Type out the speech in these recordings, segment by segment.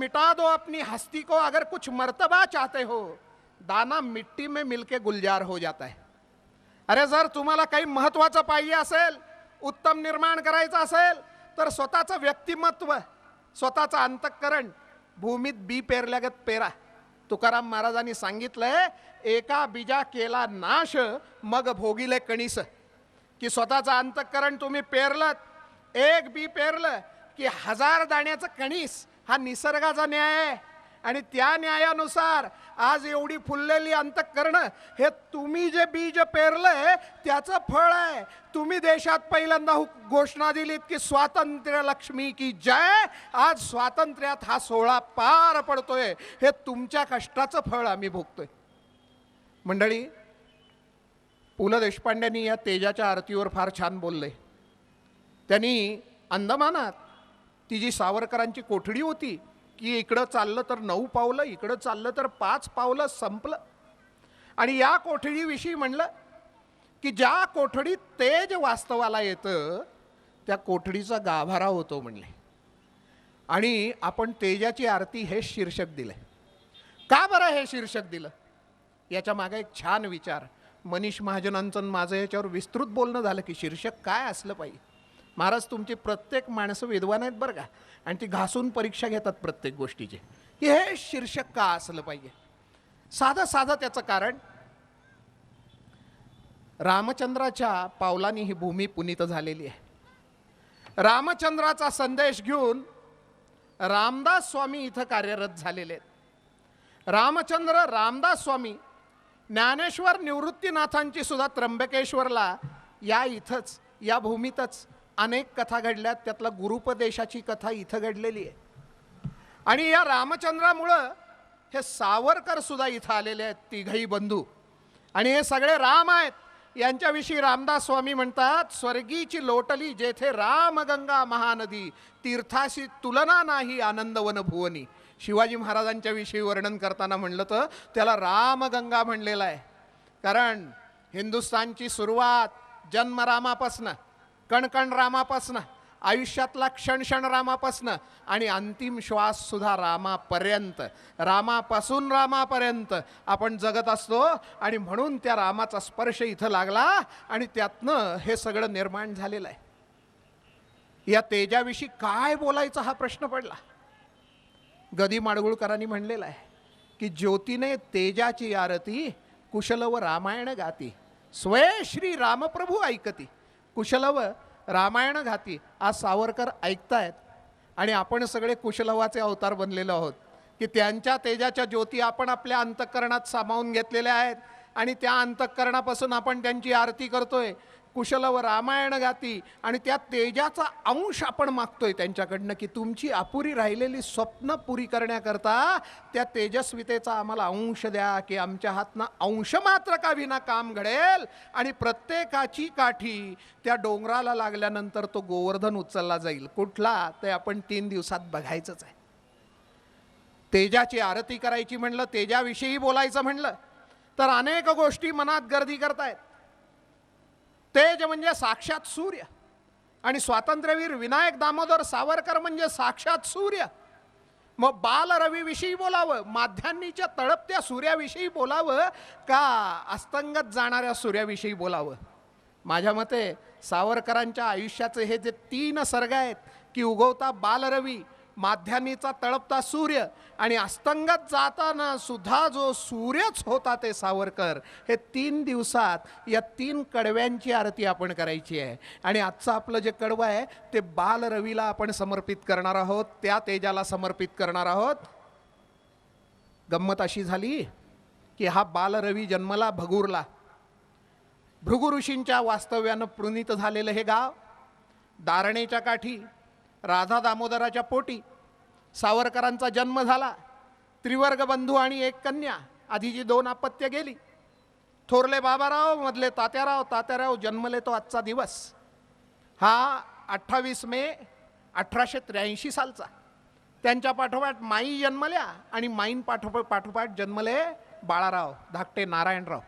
Meta दो अपनी हस्ती को अगर कुछ मर्तबा चाहते हो दाना मिट्टी में मिलके गुलजार हो जाता है। अरे जर तुम्हाला काही महत्वाचं पाहिजे असेल उत्तम निर्माण करायचं असेल तर स्वतःचं व्यक्तिमत्व स्वतःचं अंतःकरण भूमीत बी पेरल्यागत पेरा. तुकाराम महाराजांनी सांगितलंय एका बीजा केला नाश मग भोगिले कणीस. की स्वतःचं अंतःकरण तुम्ही पेरलं एक बी पेरलं की हजार दाण्याचं कणीस हा निसर्गाचा न्याय आहे. आणि त्या न्यायानुसार आज एवढी फुललेली अंतःकरण हे तुम्ही जे बीज पेरलंय त्याचं फळ आहे. तुम्ही देशात पहिल्यांदा घोषणा दिलीत की स्वातंत्र्य लक्ष्मी की जय. आज स्वातंत्र्यात हा सोहळा पार पडतोय. हे तुमच्या कष्टाचं फळ आम्ही भोगतोय. मंडळी पु ल देशपांड्यांनी या तेजाच्या आरतीवर फार छान बोलले. त्यांनी अंदमानात ती जी सावरकरांची कोठडी होती की इकडं चाललं तर नऊ पावलं इकडं चाललं तर पाच पावलं संपलं. आणि या कोठडीविषयी म्हणलं की ज्या कोठडीत तेज वास्तवाला येतं त्या कोठडीचा गाभारा होतो म्हणले. आणि आपण तेजाची आरती हे शीर्षक दिलं का बरं हे शीर्षक दिलं? याच्या मागे एक छान विचार. मनीष महाजनांचं माझं याच्यावर विस्तृत बोलणं झालं की शीर्षक काय असलं पाहिजे? महाराज तुमची प्रत्येक माणसं विद्वान आहेत बरं का? आणि ती घासून परीक्षा घेतात प्रत्येक गोष्टीची. की हे शीर्षक का असलं पाहिजे? साधं साधं त्याचं कारण रामचंद्राच्या पावलांनी ही भूमी पुनीत झालेली आहे. रामचंद्राचा संदेश घेऊन रामदास स्वामी इथं कार्यरत झालेले आहेत. रामचंद्र रामदास स्वामी ज्ञानेश्वर निवृत्तीनाथांची सुद्धा त्र्यंबकेश्वरला या इथंच या भूमीतच अनेक कथा घडल्यात त्यातला गुरुपदेशाची कथा इथं घडलेली आहे. आणि या रामचंद्रामुळं हे सावरकर सुद्धा इथं आलेले आहेत तिघही बंधू. आणि हे सगळे राम आहेत. यांच्याविषयी रामदास स्वामी म्हणतात स्वर्गीची लोटली जेथे रामगंगा महानदी तीर्थाशी तुलना नाही आनंदवन भुवनी. शिवाजी महाराजांच्या विषयी वर्णन करताना म्हणलं तर त्याला रामगंगा म्हणलेलं आहे. कारण हिंदुस्थानची सुरुवात जन्म रामापासनं कणकण रामापासनं आयुष्यातला क्षण क्षण रामापासनं आणि अंतिम श्वास सुद्धा रामापर्यंत. रामापासून रामापर्यंत आपण जगत असतो आणि म्हणून त्या रामाचा स्पर्श इथं लागला आणि त्यातनं हे सगळं निर्माण झालेलं आहे. या तेजाविषयी काय बोलायचा हा प्रश्न पडला? गदी माडगुळकरांनी म्हणलेला आहे की ज्योतीने तेजाची आरती कुशल व रामायण गाती. स्वय श्री रामप्रभू ऐकती. कुशलव रामायण घाती आज सावरकर ऐकतायत. आणि आपण सगळे कुशलवाचे अवतार बनलेलो आहोत की त्यांच्या तेजाच्या ज्योती आपण आपल्या अंतःकरणात सामावून घेतलेल्या आहेत. आणि त्या अंतःकरणापासून आपण त्यांची आरती करतोय. कुशलव रामायण गाती आणि त्या तेजाचा अंश आपण मागतोय त्यांच्याकडनं की तुमची अपुरी राहिलेली स्वप्न पुरी करण्याकरता त्या तेजस्वितेचा आम्हाला अंश द्या की आमच्या हातनं अंश मात्र का विना काम घडेल? आणि प्रत्येकाची काठी त्या डोंगराला लागल्यानंतर तो गोवर्धन उचलला जाईल. कुठला? ते आपण तीन दिवसात बघायचंच आहे. तेजाची आरती करायची म्हणलं तेजाविषयी बोलायचं म्हणलं तर अनेक गोष्टी मनात गर्दी करतायत. तेज म्हणजे साक्षात सूर्य. आणि स्वातंत्र्यवीर विनायक दामोदर सावरकर म्हणजे साक्षात सूर्य. मग बालरवीविषयी बोलावं माध्यान्नीच्या तळपत्या सूर्याविषयी बोलावं का अस्तंगत जाणाऱ्या सूर्याविषयी बोलावं? माझ्या मते सावरकरांच्या आयुष्याचे हे जे तीन सर्ग आहेत की उगवता बालरवी माध्यान्नीचा तळपता सूर्य आणि अस्तंगत जाताना सुद्धा जो सूर्यच होता ते सावरकर हे तीन दिवसात या तीन कडव्यांची आरती आपण करायची आहे. आणि आजचं आपलं जे कडवं आहे ते बालरवीला आपण समर्पित करणार आहोत. त्या तेजाला समर्पित करणार आहोत. गंमत अशी झाली की हा बालरवी जन्मला भगूरला. भृगु ऋषींच्या वास्तव्यानं प्रणित झालेलं हे गाव दारणेच्या काठी राधा दामोदराच्या पोटी सावरकरांचा जन्म झाला. त्रिवर्ग बंधू आणि एक कन्या. आधीची दोन अपत्य गेली. थोरले बाबाराव मधले तात्याराव. तात्याराव जन्मले तो आजचा दिवस. हा अठ्ठावीस मे अठराशे त्र्याऐंशी सालचा. त्यांच्या पाठोपाठ माई जन्मल्या आणि माईन पाठोपाठ पाठोपाठ जन्मले बाळाराव धाकटे नारायणराव.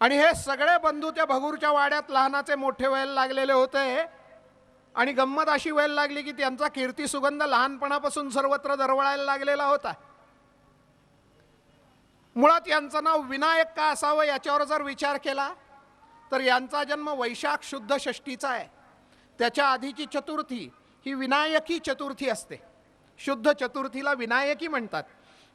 आणि हे सगळे बंधू त्या भगूरच्या वाड्यात लहानाचे मोठे व्हायला लागलेले होते. आणि गंमत अशी व्हायला लागली की त्यांचा कीर्ती सुगंध लहानपणापासून सर्वत्र दरवळायला लागलेला होता. मुळात यांचं नाव विनायक का असावं याच्यावर जर विचार केला तर यांचा जन्म वैशाख शुद्ध षष्टीचा आहे. त्याच्या आधीची चतुर्थी ही विनायकी चतुर्थी असते. शुद्ध चतुर्थीला विनायकी म्हणतात.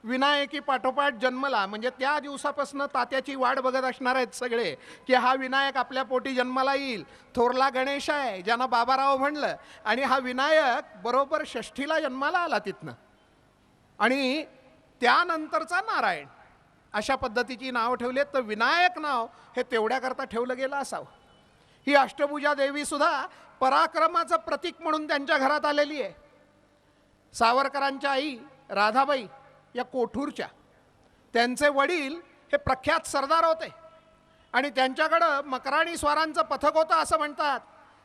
विनायकी पाठोपाठ जन्मला. म्हणजे त्या दिवसापासून तात्याची वाट बघत असणार आहेत सगळे की हा विनायक आपल्या पोटी जन्माला येईल. थोरला गणेश आहे ज्यांना बाबाराव म्हणलं. आणि हा विनायक बरोबर षष्ठीला जन्माला आला तिथनं. आणि त्यानंतरचा नारायण. अशा पद्धतीची नावं ठेवली आहेत. तर विनायक नाव हे तेवढ्याकरता ठेवलं गेलं असावं. ही अष्टभुजा देवीसुद्धा पराक्रमाचं प्रतीक म्हणून त्यांच्या घरात आलेली आहे. सावरकरांच्या आई राधाबाई या कोठूरच्या. त्यांचे वडील हे प्रख्यात सरदार होते. आणि त्यांच्याकडं मकराणी स्वारांचं पथक होतं असं म्हणतात.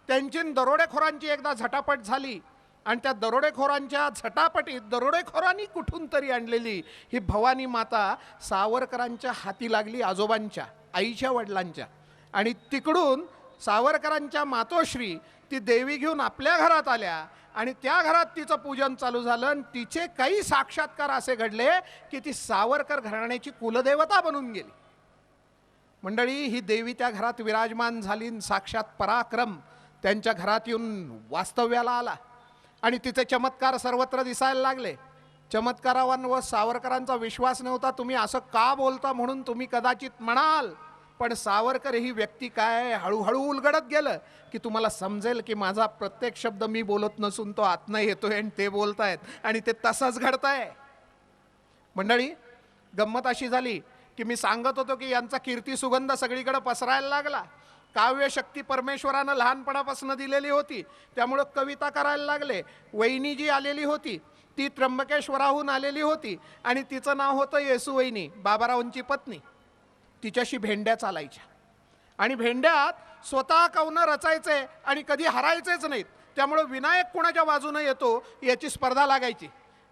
त्यांची दरोडेखोरांची एकदा झटापट झाली. आणि त्या दरोडेखोरांच्या झटापटीत दरोडेखोरांनी कुठून तरी आणलेली ही भवानी माता सावरकरांच्या हाती लागली आजोबांच्या आईच्या वडिलांच्या. आणि तिकडून सावरकरांच्या मातोश्री ती देवी घेऊन आपल्या घरात आल्या आणि त्या घरात तिचं पूजन चालू झालं आणि तिचे काही साक्षात्कार असे घडले की ती सावरकर घराण्याची कुलदेवता बनून गेली. मंडळी ही देवी त्या घरात विराजमान झाली आणि साक्षात पराक्रम त्यांच्या घरात येऊन वास्तव्याला आला आणि तिचे चमत्कार सर्वत्र दिसायला लागले. चमत्कारावर सावरकरांचा विश्वास नव्हता तुम्ही असं का बोलता? म्हणून तुम्ही कदाचित म्हणाल पण सावरकर ही व्यक्ती काय आहे? हळूहळू उलगडत गेलं की तुम्हाला समजेल की माझा प्रत्येक शब्द मी बोलत नसून तो आतनं येतोय आणि ते बोलतायत आणि ते तसंच घडतंय. मंडळी गंमत अशी झाली की मी सांगत होतो की यांचा कीर्ती सुगंध सगळीकडे पसरायला लागला. काव्य शक्ती परमेश्वरानं लहानपणापासून दिलेली होती त्यामुळं कविता करायला लागले. वहिनी जी आलेली होती ती त्र्यंबकेश्वराहून आलेली होती आणि तिचं नाव होतं येसू वहिनी बाबारावांची पत्नी. तिच्याशी भेंड्या चालायच्या. आणि भेंड्यात स्वतः कवनं रचायचे आणि कधी हरायचेच नाहीत. त्यामुळं विनायक कुणाच्या बाजूनं येतो याची स्पर्धा लागायची.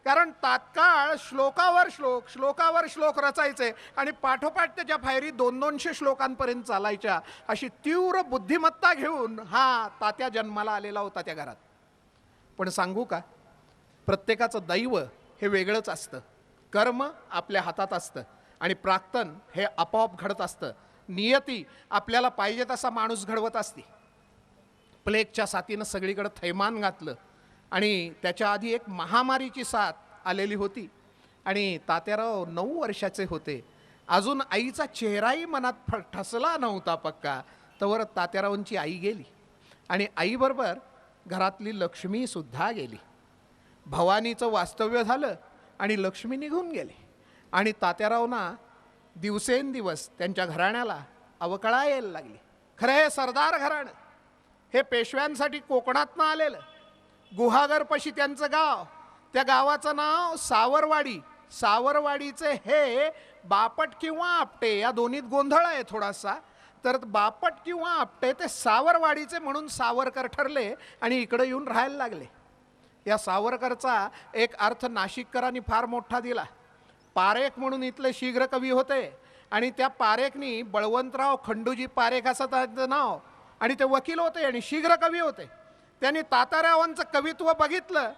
कारण तात्काळ श्लोकावर श्लोक श्लोकावर श्लोक रचायचे आणि पाठोपाठ त्याच्या फायरी दोन दोनशे श्लोकांपर्यंत चालायच्या. अशी तीव्र बुद्धिमत्ता घेऊन हा तात्या जन्माला आलेला होता त्या घरात. पण सांगू का? प्रत्येकाचं दैव हे वेगळंच असतं. कर्म आपल्या हातात असतं. आणि प्राक्तन हे आपोआप घडत असतं. नियती आपल्याला पाहिजे तसा माणूस घडवत असते. प्लेगच्या साथीनं सगळीकडं थैमान घातलं आणि त्याच्या आधी एक महामारीची साथ आलेली होती. आणि तात्याराव नऊ वर्षाचे होते. अजून आईचा चेहराही मनात फ ठसला नव्हता पक्का. तवर तात्यारावांची आई गेली. आणि आईबरोबर घरातली लक्ष्मीसुद्धा गेली. भवानीचं वास्तव्य झालं आणि लक्ष्मी निघून गेली. आणि तात्यारावना दिवसेंदिवस त्यांच्या घराण्याला अवकळा यायला लागली. खरं हे सरदार घराणं. हे पेशव्यांसाठी कोकणातनं आलेलं. गुहागरपाशी त्यांचं गाव. त्या गावाचं नाव सावरवाडी. सावरवाडीचे हे बापट किंवा आपटे या दोन्हीत गोंधळ आहे थोडासा. तर बापट किंवा आपटे ते सावरवाडीचे म्हणून सावरकर ठरले आणि इकडे येऊन राहायला लागले. या सावरकरचा एक अर्थ नाशिककरांनी फार मोठा दिला. पारेख म्हणून इथले शीघ्र कवी होते. आणि त्या पारेखनी बळवंतराव खंडूजी पारेख असं त्यांचं नाव. आणि ते वकील होते आणि शीघ्र कवी होते. त्यांनी तात्यारावांचं कवित्व बघितलं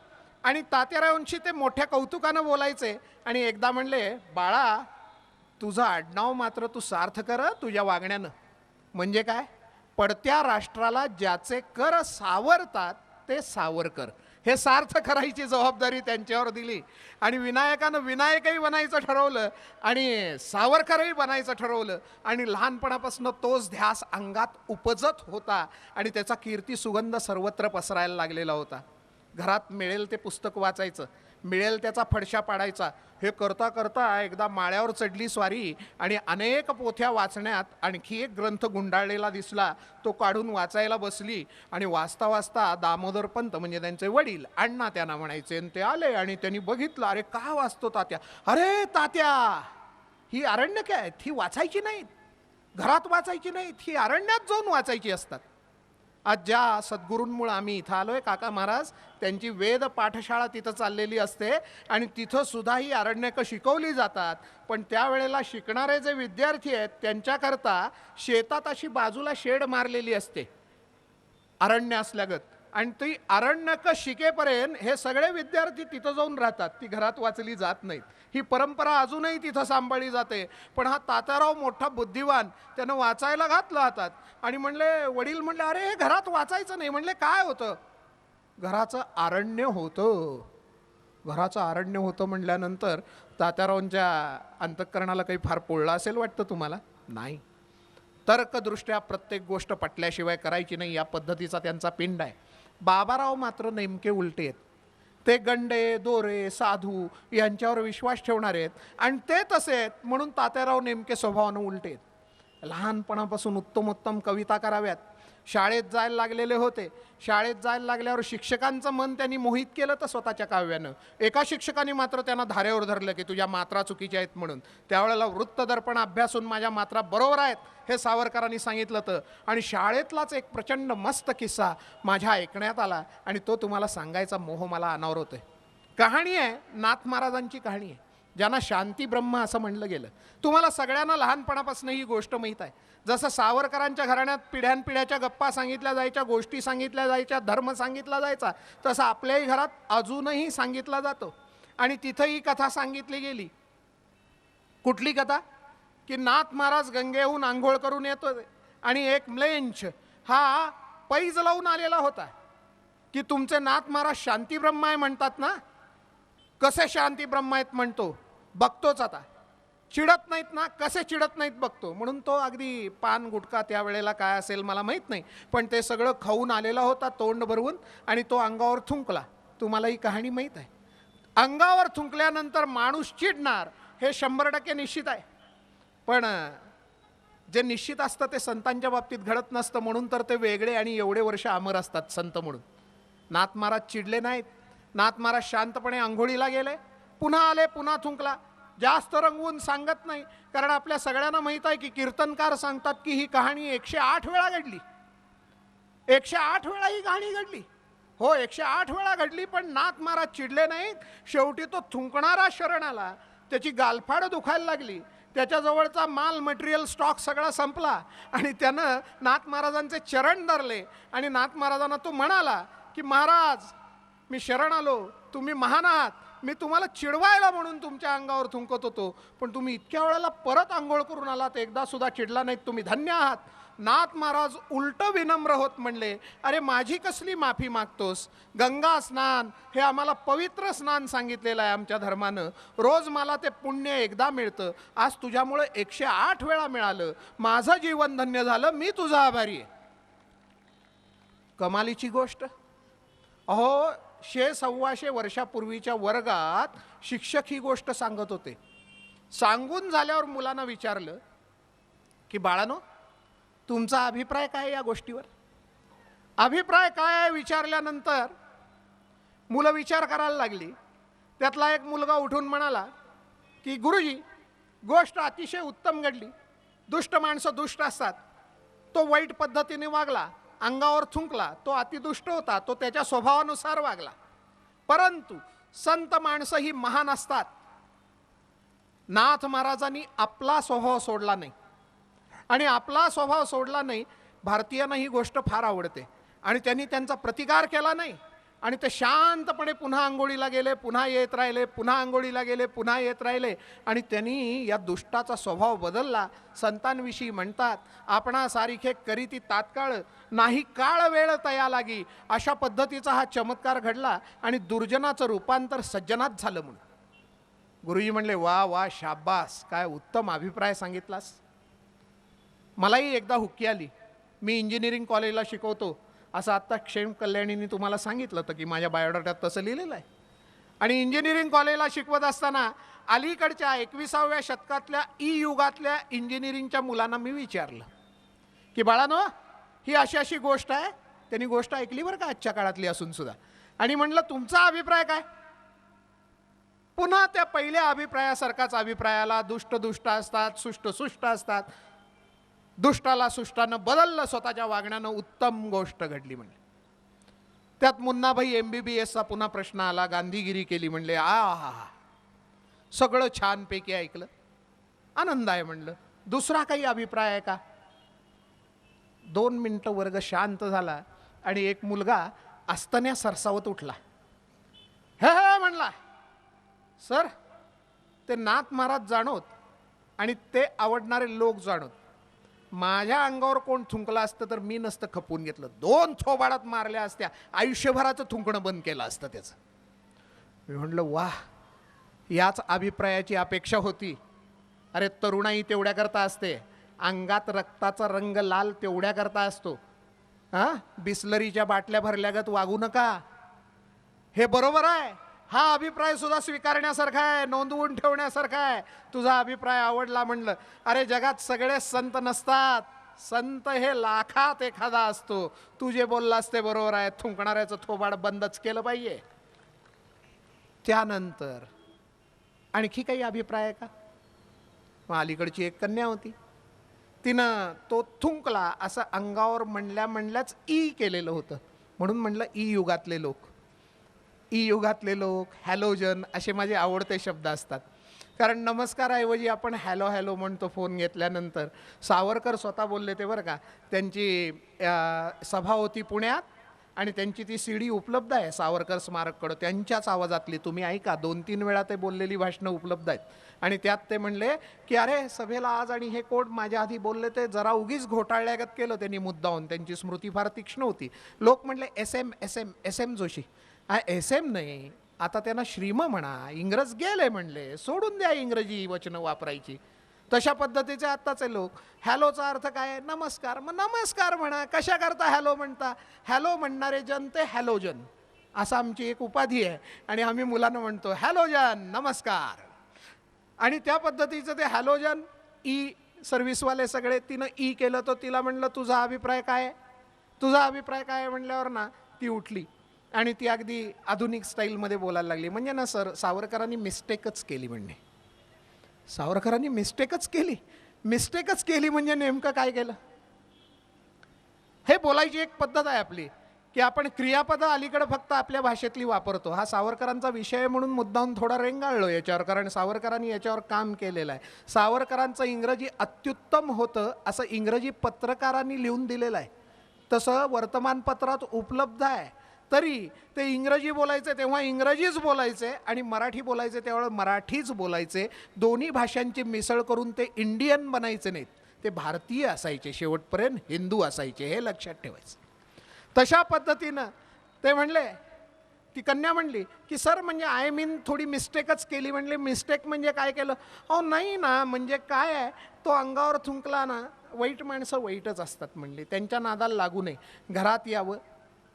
आणि तात्यारावांशी ते मोठ्या कौतुकानं बोलायचे. आणि एकदा म्हणले बाळा तुझं आडनाव मात्र तू सार्थ कर तुझ्या वागण्यानं. म्हणजे काय? पडत्या राष्ट्राला ज्याचे कर सावरतात ते सावरकर हे सार्थ करायची जबाबदारी त्यांच्यावर दिली. आणि विनायकानं विनायकही बनायचं ठरवलं आणि सावरकरही बनायचं ठरवलं. आणि लहानपणापासून तोच ध्यास अंगात उपजत होता आणि त्याचा कीर्ती सुगंध सर्वत्र पसरायला लागलेला होता. घरात मिळेल ते पुस्तक वाचायचं मिळेल त्याचा फडशा पाडायचा हे करता करता एकदा माळ्यावर चढली स्वारी आणि अनेक पोथ्या वाचण्यात आणखी एक ग्रंथ गुंडाळलेला दिसला. तो काढून वाचायला बसली आणि वाचता वाचता दामोदर पंत म्हणजे त्यांचे वडील अण्णा त्यांना म्हणायचे आणि ते आले आणि त्यांनी बघितलं अरे का वाचतो तात्या? अरे तात्या ही अरण्य काय ही वाचायची नाहीत. घरात वाचायची नाहीत. ही अरण्यात जाऊन वाचायची असतात. आज ज्या सद्गुरूंमुळं आम्ही इथं आलो आहे काका महाराज त्यांची वेद पाठशाळा तिथं चाललेली असते आणि तिथं सुद्धा ही शिकवली जातात. पण त्यावेळेला शिकणारे जे विद्यार्थी आहेत त्यांच्याकरता शेतात अशी बाजूला शेड मारलेली असते. अरण्य असल्यागत. आणि ती अरण्यकं शिकेपर्यंत हे सगळे विद्यार्थी तिथं जाऊन राहतात. ती घरात वाचली जात नाहीत. ही परंपरा अजूनही तिथं सांभाळली जाते. पण हा तात्याराव मोठा बुद्धिवान त्यानं वाचायला घातलं हातात. आणि म्हणले वडील म्हणले अरे हे घरात वाचायचं नाही. म्हणले काय होतं? घराचं आरण्य होतं. घराचं आरण्य होतं म्हटल्यानंतर तात्यारावांच्या अंतःकरणाला काही फार पोळला असेल वाटतं तुम्हाला? नाही. तर्कदृष्ट्या प्रत्येक गोष्ट पटल्याशिवाय करायची नाही या पद्धतीचा त्यांचा पिंड आहे. बाबाराव मात्र नेमके उलटे आहेत. ते गंडे दोरे साधू यांच्यावर विश्वास ठेवणारे आहेत. आणि ते तसे आहेत म्हणून तात्याराव नेमके स्वभावानं उलटे आहेत. लहानपणापासून उत्तम उत्तम कविता कराव्यात. शाळेत जायला लागलेले होते. शाळेत जायला लागल्यावर शिक्षकांचं मन त्यांनी मोहित केलं तर स्वतःच्या काव्यानं. एका शिक्षकाने मात्र त्यांना धारेवर धरलं की तुझ्या मात्रा चुकीच्या आहेत म्हणून. त्यावेळेला वृत्तदर्पण अभ्यासून माझ्या मात्रा बरोबर आहेत हे सावरकरांनी सांगितलं तर. आणि शाळेतलाच एक प्रचंड मस्त किस्सा माझ्या ऐकण्यात आला आणि तो तुम्हाला सांगायचा मोह मला अनावर होतोय. कहाणी आहे नाथ महाराजांची कहाणी आहे. ज्यांना शांती ब्रह्म असं म्हणलं गेलं. तुम्हाला सगळ्यांना लहानपणापासून ही गोष्ट माहीत आहे. जसं सावरकरांच्या घराण्यात पिढ्यानपिढ्याच्या गप्पा सांगितल्या जायच्या गोष्टी सांगितल्या जायच्या धर्म सांगितला जायचा तसं आपल्याही घरात अजूनही सांगितला जातो. आणि तिथं ही कथा सांगितली गेली. कुठली कथा? की नाथ महाराज गंगेहून आंघोळ करून येतो आणि एक म्लेंच हा पैज लावून आलेला होता. की तुमचे नाथ महाराज शांती ब्रह्म आहे म्हणतात ना? कसे शांती ब्रह्म आहेत म्हणतो? बघतोच आता. चिडत नाहीत ना कसे चिडत नाहीत बघतो. म्हणून तो अगदी पान गुटखा त्यावेळेला काय असेल मला माहीत नाही. पण ते सगळं खाऊन आलेला होता तोंड भरवून आणि तो अंगावर थुंकला. तुम्हाला ही कहाणी माहीत आहे. अंगावर थुंकल्यानंतर माणूस चिडणार हे शंभर टक्के निश्चित आहे. पण जे निश्चित असतं ते संतांच्या बाबतीत घडत नसतं. म्हणून तर ते वेगळे आणि एवढे वर्ष अमर असतात संत म्हणून. नाथ महाराज चिडले नाहीत. नाथ महाराज शांतपणे आंघोळीला गेले. पुन्हा आले पुन्हा थुंकला. जास्त रंगवून सांगत नाही कारण आपल्या सगळ्यांना माहीत आहे की कीर्तनकार सांगतात की ही कहाणी एकशे आठ वेळा घडली. एकशे आठ वेळा ही कहाणी घडली. हो एकशे आठ वेळा घडली पण नाथ महाराज चिडले नाहीत. शेवटी तो थुंकणारा शरण आला. त्याची गालफाड दुखायला लागली. त्याच्याजवळचा माल मटेरियल स्टॉक सगळा संपला. आणि त्यानं नाथ महाराजांचे चरण धरले. आणि नाथ महाराजांना तो म्हणाला की महाराज मी शरण आलो. तुम्ही महान आहात. मी तुम्हाला चिडवायला म्हणून तुमच्या अंगावर थुंकत होतो पण तुम्ही इतक्या वेळेला परत आंघोळ करून आलात एकदा सुद्धा चिडला नाहीत तुम्ही. धन्य आहात. नाथ महाराज उलट विनम्र होत म्हणले अरे माझी कसली माफी मागतोस? गंगा स्नान हे आम्हाला पवित्र स्नान सांगितलेलं आहे आमच्या धर्मानं. रोज मला ते पुण्य एकदा मिळतं. आज तुझ्यामुळे एकशे आठ वेळा मिळालं. माझं जीवन धन्य झालं. मी तुझा आभारी आहे. कमालीची गोष्ट? अहो शे सव्वाशे वर्षापूर्वीच्या वर्गात शिक्षक ही गोष्ट सांगत होते. सांगून झाल्यावर मुलांना विचारलं की बाळानो तुमचा अभिप्राय काय या गोष्टीवर? अभिप्राय काय आहे विचारल्यानंतर मुलं विचार करायला लागली. त्यातला एक मुलगा उठून म्हणाला की गुरुजी गोष्ट अतिशय उत्तम घडली. दुष्ट माणसं दुष्ट असतात. तो वाईट पद्धतीने वागला. अंगावर थुंकला तो अतिदुष्ट होता तो त्याच्या स्वभावानुसार वागला. परंतु संत माणसं ही महान असतात. नाथ महाराजांनी आपला स्वभाव सोडला नाही. आणि आपला स्वभाव सोडला नाही भारतीयांना ही गोष्ट फार आवडते. आणि त्यांनी त्यांचा प्रतिकार केला नाही. आणि ते शांतपणे पुन्हा आंघोळीला गेले पुन्हा येत राहिले पुन्हा आंघोळीला गेले पुन्हा येत राहिले. आणि त्यांनी या दुष्टाचा स्वभाव बदलला. संतांविषयी म्हणतात आपणा सारिखे करीती तात्काळ नाही काळ वेळ तया लागी. अशा पद्धतीचा हा चमत्कार घडला आणि दुर्जनाचं रूपांतर सज्जनात झालं म्हणून. गुरुजी म्हणले वा वा शाबास. काय उत्तम अभिप्राय सांगितलास. मलाही एकदा हुक्की आली. मी इंजिनिअरिंग कॉलेजला शिकवतो. असं आत्ता क्षेम कल्याणीने तुम्हाला सांगितलं होतं की माझ्या बायोडाटात तसं लिहिलेलं आहे. आणि इंजिनिअरिंग कॉलेजला शिकवत असताना अलीकडच्या एकविसाव्या शतकातल्या ई युगातल्या इंजिनिअरिंगच्या मुलांना मी विचारलं की बाळानो ही अशी अशी गोष्ट आहे त्यांनी गोष्ट ऐकली बरं का आजच्या काळातली असून सुद्धा. आणि म्हणलं तुमचा अभिप्राय काय? पुन्हा त्या पहिल्या अभिप्रायासारखाच अभिप्रायाला दुष्ट दुष्ट असतात सुष्ट सुष्ट असतात दुष्टाला सुष्टानं बदललं स्वतःच्या वागण्यानं उत्तम गोष्ट घडली म्हणले. त्यात मुन्नाभाई एम बी बी एसचा पुन्हा प्रश्न आला गांधीगिरी केली म्हणले आ हा हा सगळं छानपैकी ऐकलं. आनंद आहे म्हणलं. दुसरा काही अभिप्राय आहे का? दोन मिनटं वर्ग शांत झाला आणि एक मुलगा असतन्या सरसावत उठला. हे हे म्हणला सर ते नाथ महाराज जाणवत आणि ते आवडणारे लोक जाणवत माझ्या अंगावर कोण थुंकलं असतं तर मी नसतं खपवून घेतलं. दोन थोबाडात मारल्या असत्या. आयुष्यभराचं थुंकणं बंद केलं असतं त्याचं. मी म्हणलं वाह याच अभिप्रायाची अपेक्षा होती. अरे तरुणाई तेवढ्याकरता असते. अंगात रक्ताचा रंग लाल तेवढ्याकरता असतो. हां बिस्लरीच्या बाटल्या भरल्यागत वागू नका. हे बरोबर आहे. हा अभिप्राय सुद्धा स्वीकारण्यासारखा आहे नोंदवून ठेवण्यासारखा आहे. तुझा अभिप्राय आवडला म्हणलं अरे जगात सगळे संत नसतात. संत हे लाखात एखादा असतो. तू जे बोललास ते बरोबर आहे. थुंकणाऱ्याचं थोबाड बंदच केलं पाहिजे. त्यानंतर आणखी काही अभिप्राय आहे का? मग अलीकडची एक कन्या होती. तिनं तो थुंकला असं अंगावर म्हणल्या म्हणल्याच ई केलेलं होतं. म्हणून म्हणलं ई युगातले लोक. ई युगातले लोक हॅलोजन असे माझे आवडते शब्द असतात. कारण नमस्कारऐवजी आपण हॅलो हॅलो म्हणतो फोन घेतल्यानंतर. सावरकर स्वतः बोलले ते बरं का त्यांची सभा होती पुण्यात आणि त्यांची ती सी डी उपलब्ध आहे सावरकर स्मारककडं. त्यांच्याच आवाजातली तुम्ही ऐका दोन तीन वेळा ते बोललेली भाषणं उपलब्ध आहेत. आणि त्यात ते म्हणले की अरे सभेला आज आणि हे कोट माझ्या आधी बोलले ते जरा उगीच घोटाळल्यागत केलं त्यांनी मुद्दाहून. त्यांची स्मृती फार तीक्ष्ण होती. लोक म्हणले S M S M S M Joshi. S M नाही. आता त्यांना श्रीम म्हणा इंग्रज गेले म्हणले सोडून द्या इंग्रजी वचनं वापरायची. तशा पद्धतीचे आत्ताचे लोक. हॅलोचा अर्थ काय आहे? नमस्कार. मग नमस्कार म्हणा. कशा करता हॅलो म्हणता? हॅलो म्हणणारे जन ते हॅलोजन. असं आमची एक उपाधी आहे. आणि आम्ही मुलांना म्हणतो हॅलोजन नमस्कार. आणि त्या पद्धतीचं ते हॅलोजन ई सर्व्हिसवाले सगळे तिनं ई केलं तर तिला म्हणलं तुझा अभिप्राय काय तुझा अभिप्राय काय आहे? म्हणल्यावर ना ती उठली. आणि ती अगदी आधुनिक स्टाईलमध्ये बोलायला लागली. म्हणजे ना सर सावरकरांनी मिस्टेकच केली म्हणणे. सावरकरांनी मिस्टेकच केली. मिस्टेकच केली म्हणजे नेमकं काय केलं? हे बोलायची एक पद्धत आहे आपली की आपण क्रियापदं अलीकडे फक्त आपल्या भाषेतली वापरतो. हा सावरकरांचा विषय म्हणून मुद्दाहून थोडा रेंगाळलो याच्यावर कारण सावरकरांनी याच्यावर काम केलेलं आहे. सावरकरांचं इंग्रजी अत्युत्तम होतं असं इंग्रजी पत्रकारांनी लिहून दिलेलं आहे. तसं वर्तमानपत्रात उपलब्ध आहे. तरी ते इंग्रजी बोलायचे तेव्हा इंग्रजीच बोलायचे आणि मराठी बोलायचे तेव्हा मराठीच बोलायचे. दोन्ही भाषांची मिसळ करून ते इंडियन बनायचे नाहीत. ते भारतीय असायचे शेवटपर्यंत हिंदू असायचे हे लक्षात ठेवायचं. तशा पद्धतीनं ते म्हणले ती कन्या म्हणली की सर म्हणजे आय मीन थोडी मिस्टेकच केली. म्हणले मिस्टेक म्हणजे काय केलं? अहो नाही ना म्हणजे काय आहे? तो अंगावर थुंकला ना वाईट माणसं वाईटच असतात. म्हणले त्यांच्या नादाला लागू नये. घरात यावं.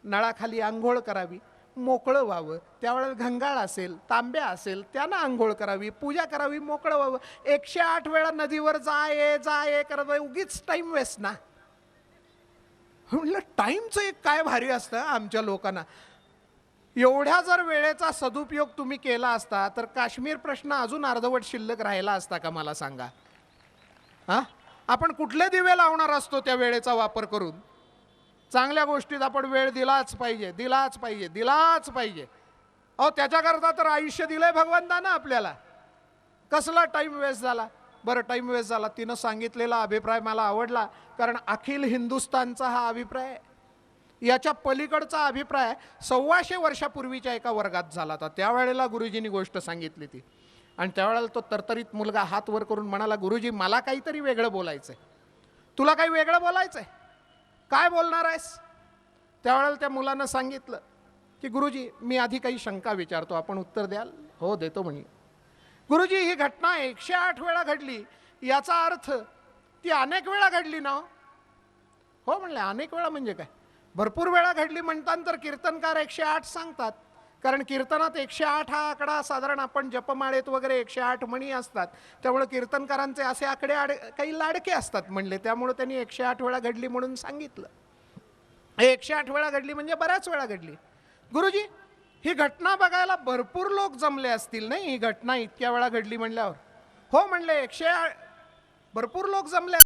नळाखाली आंघोळ करावी मोकळं व्हावं. त्यावेळेला घंगाळ असेल तांब्या असेल त्यानं आंघोळ करावी पूजा करावी मोकळं व्हावं. एकशे आठ वेळा नदीवर जा ये जा ये करत उगीच टाईम वेस्ट ना. म्हणलं टाईमचं एक काय भारी असतं आमच्या लोकांना. एवढ्या जर वेळेचा सदुपयोग तुम्ही केला असता तर काश्मीर प्रश्न अजून अर्धवट शिल्लक राहिला असता का मला सांगा? हा? आपण कुठले दिवे लावणार असतो त्या वेळेचा वापर करून? चांगल्या गोष्टीत आपण वेळ दिलाच पाहिजे दिलाच पाहिजे दिलाच पाहिजे. अहो त्याच्याकरता तर आयुष्य दिलंय भगवंतानं आपल्याला. कसला टाईम वेस्ट झाला? बरं टाईम वेस्ट झाला. तिनं सांगितलेला अभिप्राय मला आवडला कारण अखिल हिंदुस्तानचा हा अभिप्राय याच्या पलीकडचा अभिप्राय सव्वाशे वर्षापूर्वीच्या एका वर्गात झाला होता. त्यावेळेला गुरुजींनी गोष्ट सांगितली ती. आणि त्यावेळेला तो तरतरीत मुलगा हात वर करून म्हणाला गुरुजी मला काहीतरी वेगळं बोलायचं आहे तुला काही वेगळं बोलायचं आहे काय बोलणार आहेस? त्यावेळेला त्या मुलानं सांगितलं की गुरुजी मी आधी काही शंका विचारतो आपण उत्तर द्याल? हो देतो म्हणलं. गुरुजी ही घटना एकशे आठ वेळा घडली. याचा अर्थ ती अनेक वेळा घडली ना हो? हो म्हणले अनेक वेळा म्हणजे काय? भरपूर वेळा घडली म्हणतान तर कीर्तनकार एकशे आठ सांगतात. कारण कीर्तनात एकशे आठ हा आकडा साधारण आपण जपमाळेत वगैरे एकशे आठ म्हणी असतात. त्यामुळे कीर्तनकारांचे असे आकडे आड काही लाडके असतात म्हणले. त्यामुळे त्यांनी एकशे आठ वेळा घडली म्हणून सांगितलं. हे एकशे आठ वेळा घडली म्हणजे बऱ्याच वेळा घडली. गुरुजी ही घटना बघायला भरपूर लोक जमले असतील नाही? ही घटना इतक्या वेळा घडली म्हणल्यावर. हो म्हणले एकशे आठ भरपूर लोक जमले